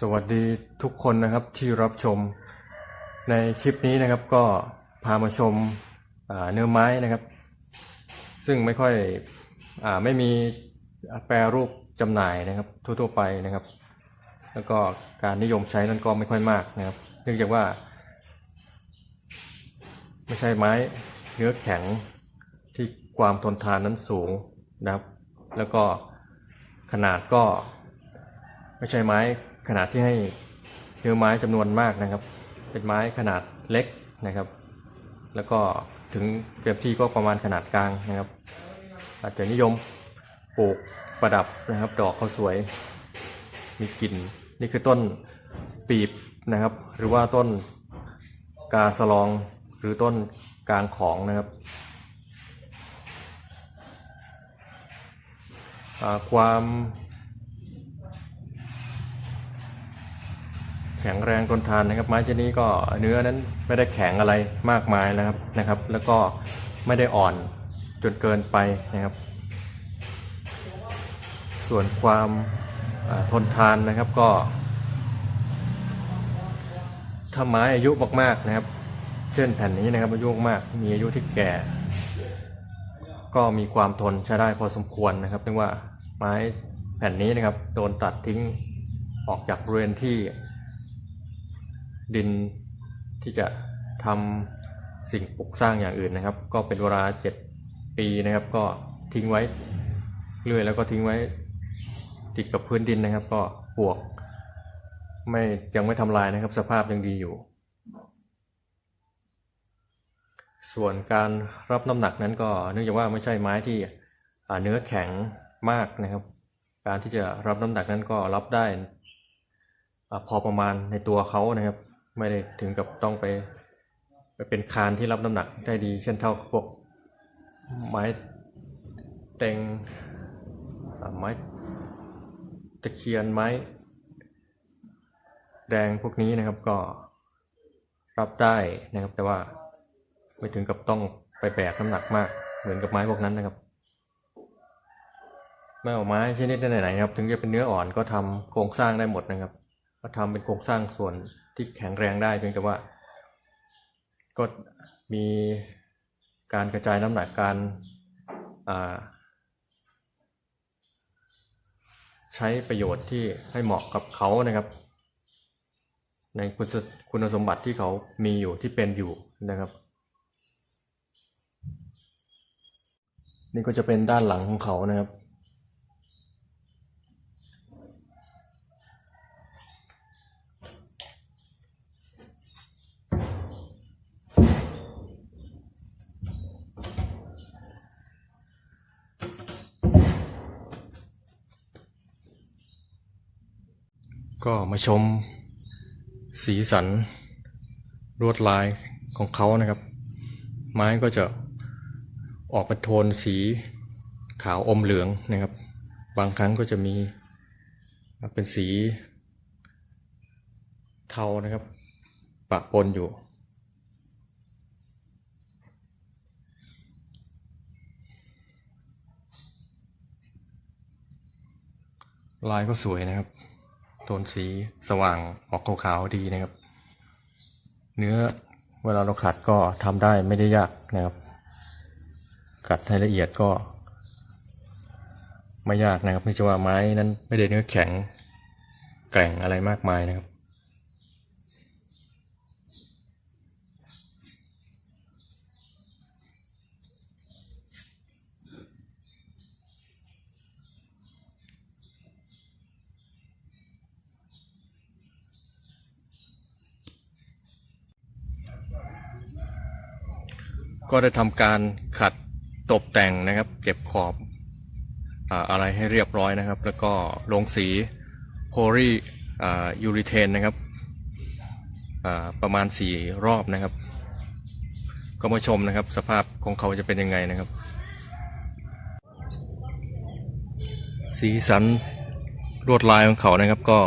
สวัสดีทุกคนนะครับที่รับชมในคลิปนี้นะครับก็พามาชมาเนื้อไม้นะครับ ซึ่งไม่ค่อยอไม่มีแปรรูปจำหน่ายนะครับทั่วๆไปนะครับ แล้วก็การนิยมใช้นั้นก็ไม่ค่อยมากนะครับ เนื่องจากว่า ไม่ใช่ไม้เนื้อแข็งที่ความทนทานนั้นสูงนะครับ แล้วก็ขนาดก็ไม่ใช่ไม้ ขนาดที่ให้เนื้อไม้จำนวนมากนะครับ เป็นไม้ขนาดเล็กนะครับ แล้วก็ถึงเต็มที่ก็ประมาณขนาดกลางนะครับ อาจจะนิยมปลูกประดับนะครับ ดอกเขาสวย มีกลิ่นนี่คือต้นปีบนะครับ หรือว่าต้นกาสลองหรือต้นกลางของนะครับความ แข็งแรงทนทานนะครับ ไม้ชนิดนี้ก็เนื้อนั้นไม่ได้แข็งอะไรมากมายนะครับนะครับ แล้วก็ไม่ได้อ่อนจนเกินไปนะครับ ส่วนความทนทานนะครับก็ ถ้าไม้อายุมากๆนะครับ เช่นแผ่นนี้นะครับอายุมากมีอายุที่แก่ ก็มีความทนใช้ได้พอสมควรนะครับเรียกว่าไม้แผ่นนี้นะครับโดนตัดทิ้งออกจากบริเวณที่ ดินที่จะทำสิ่งปลูกสร้างอย่างอื่นนะครับ ก็เป็นเวลา 7 ปีนะครับ ก็ทิ้งไว้เรื่อยแล้วก็ทิ้งไว้ติดกับพื้นดินนะครับ ก็ปวก ไม่ยังไม่ทำลายนะครับ สภาพยังดีอยู่ ส่วนการรับน้ำหนักนั้นก็เนื่องจากว่าไม่ใช่ไม้ที่เนื้อแข็งมากนะครับ การที่จะรับน้ำหนักนั้นก็รับได้อพอประมาณในตัวเขานะครับ ไม่ได้ถึงกับต้องไปไปเป็นคานที่รับน้ำหนักได้ดี เช่นเท่าพวกไม้เต็งไม้ตะเคียนไม้ แดงพวกนี้นะครับก็รับได้นะครับ แต่ว่าไม่ถึงกับต้องไปแบกน้ำหนักมาก เหมือนกับไม้พวกนั้นนะครับไม่เอาไม้ชนิดไหนๆครับ ถึงจะเป็นเนื้ออ่อนก็ทำโครงสร้างได้หมดนะครับ ก็ทำเป็นโครงสร้างส่วน ที่แข็งแรงได้เพียงแต่ว่า ก็มีการกระจายน้ำหนักการใช้ประโยชน์ที่ให้เหมาะกับเขานะครับ ในคุณคุณสมบัติที่เขามีอยู่ที่เป็นอยู่นะครับ นี่ก็จะเป็นด้านหลังของเขานะครับ ก็มาชมสีสันลวดลายของเขานะครับ ไม้ก็จะออกเป็นโทนสีขาวอมเหลืองนะครับ บางครั้งก็จะมีเป็นสีเทานะครับปะปนอยู่ ลายก็สวยนะครับ โทนสีสว่างออกขาวๆดีนะครับ เนื้อเวลาเราขัดก็ทำได้ไม่ได้ยากนะครับ ขัดให้ละเอียดก็ ไม่ยากนะครับไม่ใช่ว่าไม้นั้นไม่ได้เนื้อแข็งแกร่งอะไรมากมายนะครับ ก็ได้ทำการขัดตกแต่งนะครับ เก็บขอบอ่าอะไรให้เรียบร้อยนะครับ แล้วก็ลงสีโพลียูริเทนนะครับประมาณสี่รอบนะครับ ก็มาชมนะครับ สภาพของเขาจะเป็นยังไงนะครับ สีสันลวดลายของเขานะครับก็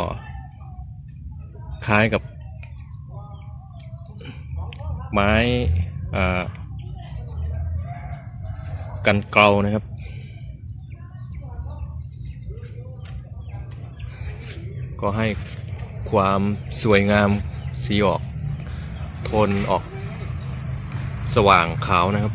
คล้ายกับไม้อ่า กันเกลานะครับ ก็ให้ความสวยงามสีออก โทนออกสว่างขาวนะครับ